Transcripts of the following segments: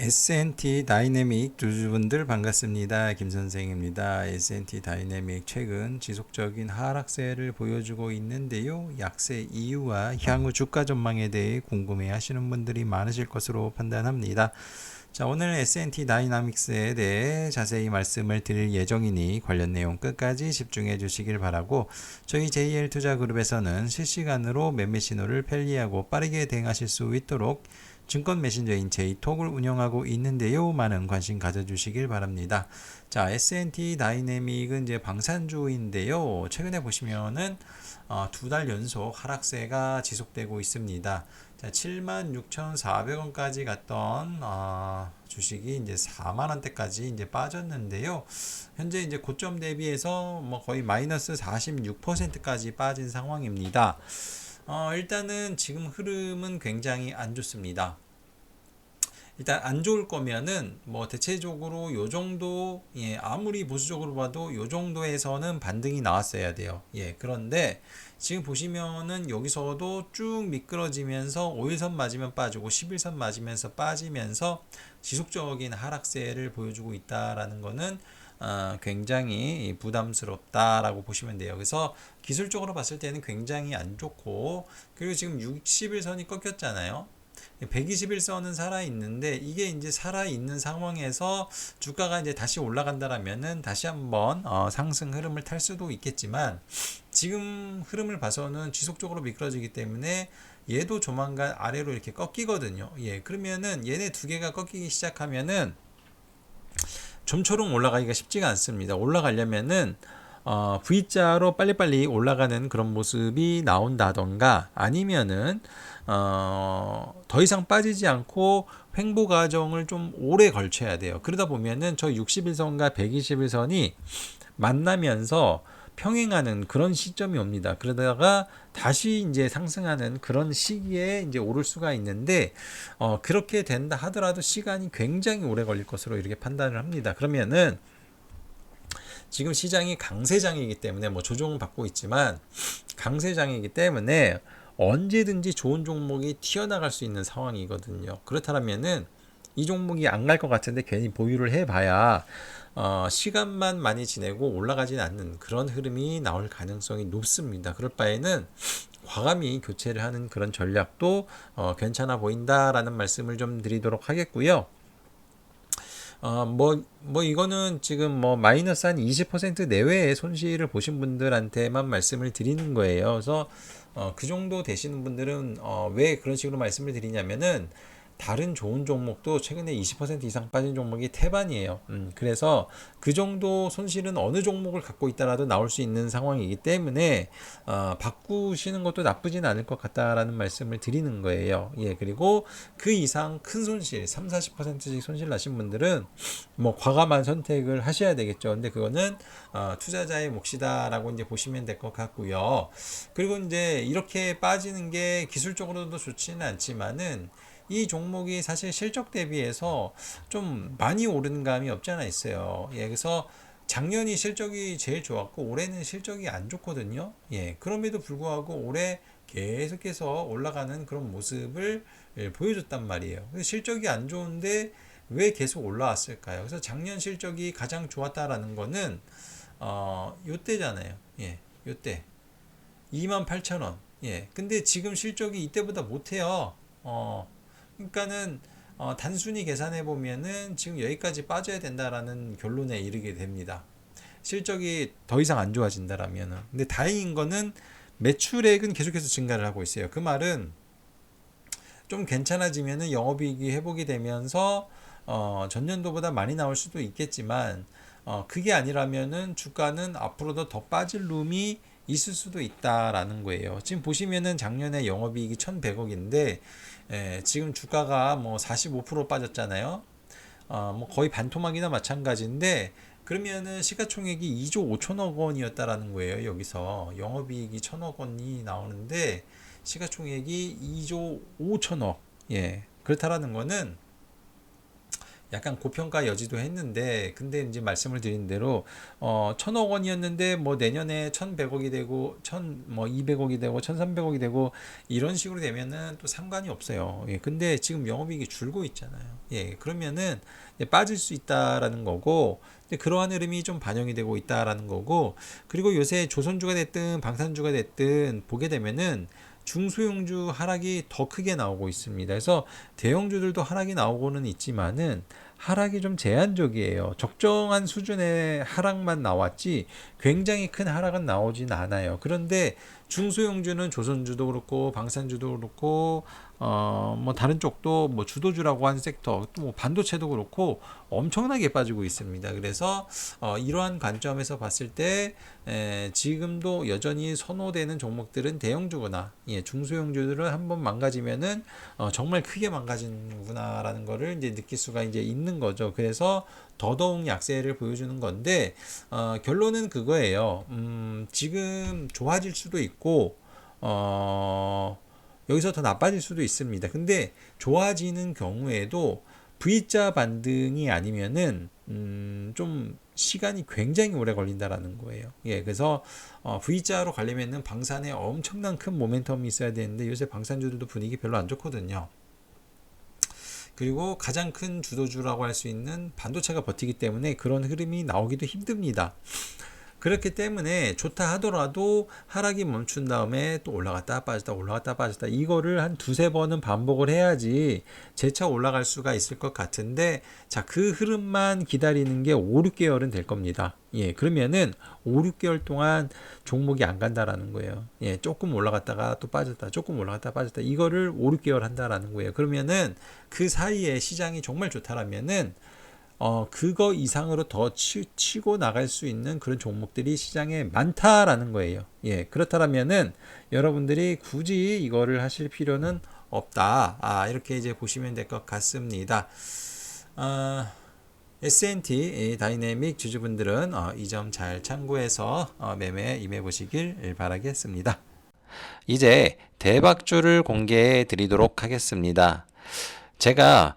S&T 다이내믹 주주분들 반갑습니다. 김 선생입니다. S&T 다이내믹 최근 지속적인 하락세를 보여주고 있는데요. 약세 이유와 향후 주가 전망에 대해 궁금해 하시는 분들이 많으실 것으로 판단합니다. 자, 오늘 S&T 다이나믹스에 대해 자세히 말씀을 드릴 예정이니 관련 내용 끝까지 집중해 주시길 바라고 저희 JL 투자 그룹에서는 실시간으로 매매 신호를 편리하고 빠르게 대응하실 수 있도록 증권 메신저인 제이톡을 운영하고 있는데요. 많은 관심 가져주시길 바랍니다. 자, S&T 다이내믹은 이제 방산주인데요. 최근에 보시면은 어, 두 달 연속 하락세가 지속되고 있습니다. 자, 76,400원까지 갔던 어, 주식이 이제 4만 원대까지 이제 빠졌는데요. 현재 이제 고점 대비해서 뭐 거의 마이너스 46%까지 빠진 상황입니다. 어, 일단은 지금 흐름은 굉장히 안 좋습니다. 일단 안 좋을 거면은 뭐 대체적으로 요 정도 예 아무리 보수적으로 봐도 요 정도에서는 반등이 나왔어야 돼요. 예 그런데 지금 보시면은 여기서도 쭉 미끄러지면서 5일선 맞으면 빠지고 11선 맞으면서 빠지면서 지속적인 하락세를 보여주고 있다라는 거는 어, 굉장히 부담스럽다라고 보시면 돼요. 그래서 기술적으로 봤을 때는 굉장히 안 좋고 그리고 지금 60일선이 꺾였잖아요. 121선은 살아 있는데 이게 이제 살아 있는 상황에서 주가가 이제 다시 올라간다라면은 다시 한번 어, 상승 흐름을 탈 수도 있겠지만 지금 흐름을 봐서는 지속적으로 미끄러지기 때문에 얘도 조만간 아래로 이렇게 꺾이거든요. 예, 그러면은 얘네 두 개가 꺾이기 시작하면은 좀처럼 올라가기가 쉽지가 않습니다. 올라가려면은 어, V자로 빨리빨리 올라가는 그런 모습이 나온다던가 아니면은 어, 더 이상 빠지지 않고 횡보 과정을 좀 오래 걸쳐야 돼요. 그러다 보면은 저 61선과 121선이 만나면서 평행하는 그런 시점이 옵니다. 그러다가 다시 이제 상승하는 그런 시기에 이제 오를 수가 있는데 어, 그렇게 된다 하더라도 시간이 굉장히 오래 걸릴 것으로 이렇게 판단을 합니다. 그러면은 지금 시장이 강세장이기 때문에 뭐 조정은 받고 있지만 강세장이기 때문에 언제든지 좋은 종목이 튀어나갈 수 있는 상황이거든요. 그렇다면은 이 종목이 안 갈 것 같은데 괜히 보유를 해봐야 어, 시간만 많이 지내고 올라가지는 않는 그런 흐름이 나올 가능성이 높습니다. 그럴 바에는 과감히 교체를 하는 그런 전략도 어, 괜찮아 보인다라는 말씀을 좀 드리도록 하겠고요. 어, 뭐, 뭐, 이거는 지금 뭐, 마이너스 한 20% 내외의 손실을 보신 분들한테만 말씀을 드리는 거예요. 그래서, 어, 그 정도 되시는 분들은, 어, 왜 그런 식으로 말씀을 드리냐면은, 다른 좋은 종목도 최근에 20% 이상 빠진 종목이 태반이에요. 음, 그래서 그 정도 손실은 어느 종목을 갖고 있다라도 나올 수 있는 상황이기 때문에 어, 바꾸시는 것도 나쁘진 않을 것 같다라는 말씀을 드리는 거예요. 예, 그리고 그 이상 큰 손실, 3, 40%씩 손실 나신 분들은 뭐 과감한 선택을 하셔야 되겠죠. 근데 그거는 어, 투자자의 몫이다라고 이제 보시면 될 것 같고요. 그리고 이제 이렇게 빠지는 게 기술적으로도 좋지는 않지만은 이 종목이 사실 실적 대비해서 좀 많이 오른 감이 없지 않아 있어요. 예, 그래서 작년이 실적이 제일 좋았고 올해는 실적이 안 좋거든요. 예, 그럼에도 불구하고 올해 계속해서 올라가는 그런 모습을 예, 보여줬단 말이에요. 실적이 안 좋은데 왜 계속 올라왔을까요? 그래서 작년 실적이 가장 좋았다라는 거는 어, 요때잖아요. 예, 요때 28,000원. 예, 근데 지금 실적이 이때보다 못해요. 어, 그러니까는 어, 단순히 계산해 보면은 지금 여기까지 빠져야 된다라는 결론에 이르게 됩니다. 실적이 더 이상 안 좋아진다라면은. 근데 다행인 거는 매출액은 계속해서 증가를 하고 있어요. 그 말은 좀 괜찮아지면은 영업이익이 회복이 되면서 어, 전년도보다 많이 나올 수도 있겠지만 어, 그게 아니라면은 주가는 앞으로도 더 빠질 룸이 있을 수도 있다라는 거예요. 지금 보시면은 작년에 영업이익이 1,100억인데 예, 지금 주가가 뭐 45% 빠졌잖아요. 어, 뭐 거의 반토막이나 마찬가지인데 그러면은 시가총액이 2조 5천억 원이었다라는 거예요. 여기서 영업이익이 1천억 원이 나오는데 시가총액이 2조 5천억. 예. 그렇다라는 거는 약간 고평가 여지도 했는데 근데 이제 말씀을 드린 대로 어 천억 원이었는데 뭐 내년에 천백억이 되고 천 뭐 이백억이 되고 천삼백억이 되고 이런 식으로 되면은 또 상관이 없어요. 예. 근데 지금 영업이익이 줄고 있잖아요. 예. 그러면은 빠질 수 있다라는 거고 그러한 흐름이 좀 반영이 되고 있다라는 거고 그리고 요새 조선주가 됐든 방산주가 됐든 보게 되면은 중소형주 하락이 더 크게 나오고 있습니다. 그래서 대형주들도 하락이 나오고는 있지만은 하락이 좀 제한적이에요. 적정한 수준의 하락만 나왔지 굉장히 큰 하락은 나오진 않아요. 그런데 중소형주는 조선주도 그렇고 방산주도 그렇고 어뭐 다른 쪽도 뭐 주도주라고 하는 섹터 또 뭐 반도체도 그렇고 엄청나게 빠지고 있습니다. 그래서 어 이러한 관점에서 봤을 때 에, 지금도 여전히 선호되는 종목들은 대형주거나 예, 중소형주들은 한번 망가지면은 어, 정말 크게 망가지는구나라는 거를 이제 느낄 수가 이제 있는 거죠. 그래서 더더욱 약세를 보여주는 건데 어, 결론은 그거예요. 음, 지금 좋아질 수도 있고 어, 여기서 더 나빠질 수도 있습니다. 근데 좋아지는 경우에도 V자 반등이 아니면은 음, 좀 시간이 굉장히 오래 걸린다라는 거예요. 예, 그래서 어, V자로 가려면은 방산에 엄청난 큰 모멘텀이 있어야 되는데 요새 방산주들도 분위기 별로 안 좋거든요. 그리고 가장 큰 주도주라고 할 수 있는 반도체가 버티기 때문에 그런 흐름이 나오기도 힘듭니다. 그렇기 때문에 좋다 하더라도 하락이 멈춘 다음에 또 올라갔다 빠졌다 올라갔다 빠졌다 이거를 한 두세 번은 반복을 해야지 재차 올라갈 수가 있을 것 같은데 자 그 흐름만 기다리는 게 5, 6개월은 될 겁니다. 예, 그러면은 5, 6개월 동안 종목이 안 간다라는 거예요. 예, 조금 올라갔다가 또 빠졌다, 조금 올라갔다 빠졌다. 이거를 5, 6개월 한다라는 거예요. 그러면은 그 사이에 시장이 정말 좋다라면은 어, 그거 이상으로 더 치, 치고 나갈 수 있는 그런 종목들이 시장에 많다라는 거예요. 예, 그렇다면은 여러분들이 굳이 이거를 하실 필요는 없다. 아, 이렇게 이제 보시면 될 것 같습니다. 아, S&T 다이내믹 주주분들은 어, 이점 잘 참고해서 어, 매매에 임해 보시길 바라겠습니다. 이제 대박주를 공개해 드리도록 하겠습니다. 제가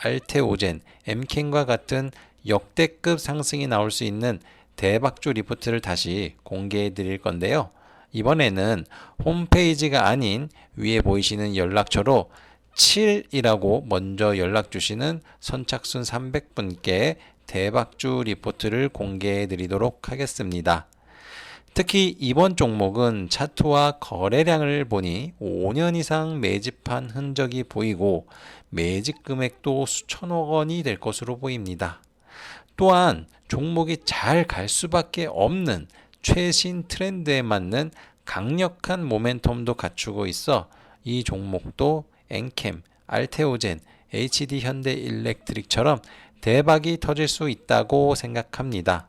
알테오젠, 엠켄과 같은 역대급 상승이 나올 수 있는 대박주 리포트를 다시 공개해 드릴 건데요. 이번에는 홈페이지가 아닌 위에 보이시는 연락처로 7이라고 먼저 연락 주시는 선착순 300분께 대박주 리포트를 공개해 드리도록 하겠습니다. 특히 이번 종목은 차트와 거래량을 보니 5년 이상 매집한 흔적이 보이고 매집 금액도 수천억 원이 될 것으로 보입니다. 또한 종목이 잘 갈 수밖에 없는 최신 트렌드에 맞는 강력한 모멘텀도 갖추고 있어 이 종목도 엔캠, 알테오젠, HD 현대 일렉트릭처럼 대박이 터질 수 있다고 생각합니다.